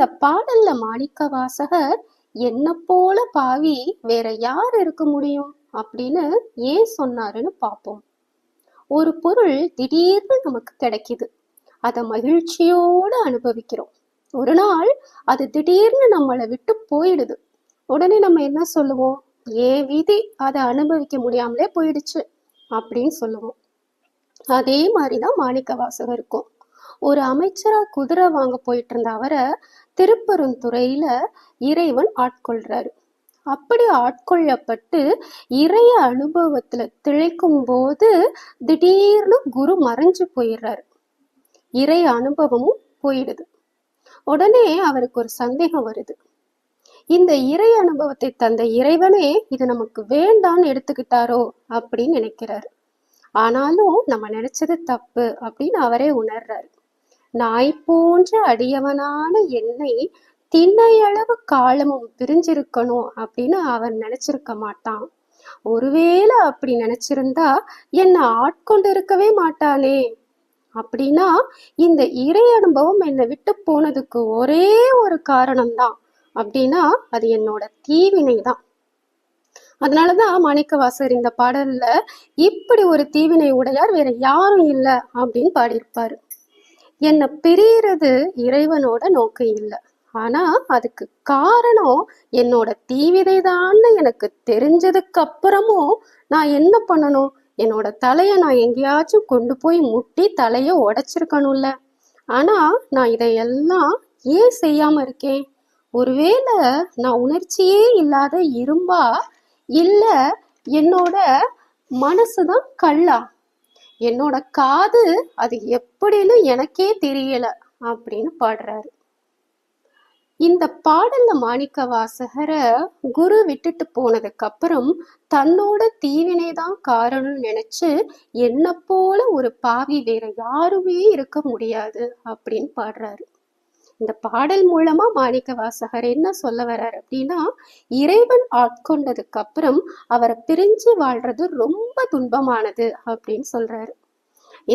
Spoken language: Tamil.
இந்த பாடல்ல மாணிக்க வாசகர் என்ன போல பாவி வேற யார் இருக்க முடியும்? அப்படின்னு ஏன் சொன்னாருன்னு பார்ப்போம். ஒரு பொருள் திடீர்னு நமக்கு கிடைக்குது. அதை மகிழ்ச்சியோடு அனுபவிக்கிறோம். ஒரு நாள் அது திடீர்னு நம்மளை விட்டு போயிடுது. உடனே நம்ம என்ன சொல்லுவோம்? ஏன் விதி அதை அனுபவிக்க முடியாமலே போயிடுச்சு அப்படின்னு சொல்லுவோம். அதே மாதிரிதான் மாணிக்க வாசகம் இருக்கும் ஒரு அமைச்சரா குதிரை வாங்க போயிட்டு இருந்த அவரை திருப்பெருந்துறையில இறைவன் ஆட்கொள்றாரு. அப்படி ஆட்கொள்ளப்பட்டு இறைய அனுபவத்துல திளைக்கும் போது திடீர்னு குரு மறைஞ்சு போயிடுறாரு. இறை அனுபவமும் போயிடுது. உடனே அவருக்கு ஒரு சந்தேகம் வருது. இந்த இறை அனுபவத்தை தந்த இறைவனே இது நமக்கு வேண்டான்னு எடுத்துக்கிட்டாரோ அப்படின்னு நினைக்கிறாரு. ஆனாலும் நம்ம நினைச்சது தப்பு அப்படின்னு அவரே உணர்றாரு. நாய் போன்ற அடியவனான என்னை திண்ணையளவு காலமும் பிரிஞ்சிருக்கணும் அப்படின்னு அவன் நினைச்சிருக்க மாட்டான். ஒருவேளை அப்படி நினைச்சிருந்தா என்னை ஆட்கொண்டு இருக்கவே மாட்டானே அப்படின்னா இந்த இறை அனுபவம் என்னை விட்டு போனதுக்கு ஒரே ஒரு காரணம்தான். அப்படின்னா அது என்னோட தீவினை தான் அதனாலதான் மாணிக்கவாசர் இந்த பாடல்ல இப்படி ஒரு தீவினை உடையார் வேற யாரும் இல்லை அப்படின்னு பாடியிருப்பாரு. என்னை பிரியறது இறைவனோட நோக்கம் இல்லை. ஆனா அதுக்கு காரணம் என்னோட தீவிதை எனக்கு தெரிஞ்சதுக்கு அப்புறமும் நான் என்ன பண்ணணும்? என்னோட தலைய நான் எங்கேயாச்சும் கொண்டு போய் முட்டி தலைய உடைச்சிருக்கணும்ல. ஆனா நான் இதையெல்லாம் ஏன் செய்யாம இருக்கேன்? ஒருவேளை நான் உணர்ச்சியே இல்லாத இரும்பா? இல்ல என்னோட மனசுதான் கல்லா? என்னோட காது அது எப்படின்னு எனக்கே தெரியல அப்படின்னு பாடுறாரு. இந்த பாடல்ல மாணிக்க வாசகரை குரு விட்டுட்டு போனதுக்கு அப்புறம் தன்னோட தீவினை தான் காரணம்னு நினைச்சு என்ன போல ஒரு பாவி வேற யாருமே இருக்க முடியாது அப்படின்னு பாடுறாரு. இந்த பாடல் மூலமா மாணிக்க வாசகர் என்ன சொல்ல வர்றாரு அப்படின்னா இறைவன் ஆட்கொண்டதுக்கு அப்புறம் அவரை பிரிஞ்சு வாழ்றது ரொம்ப துன்பமானது அப்படின்னு சொல்றாரு.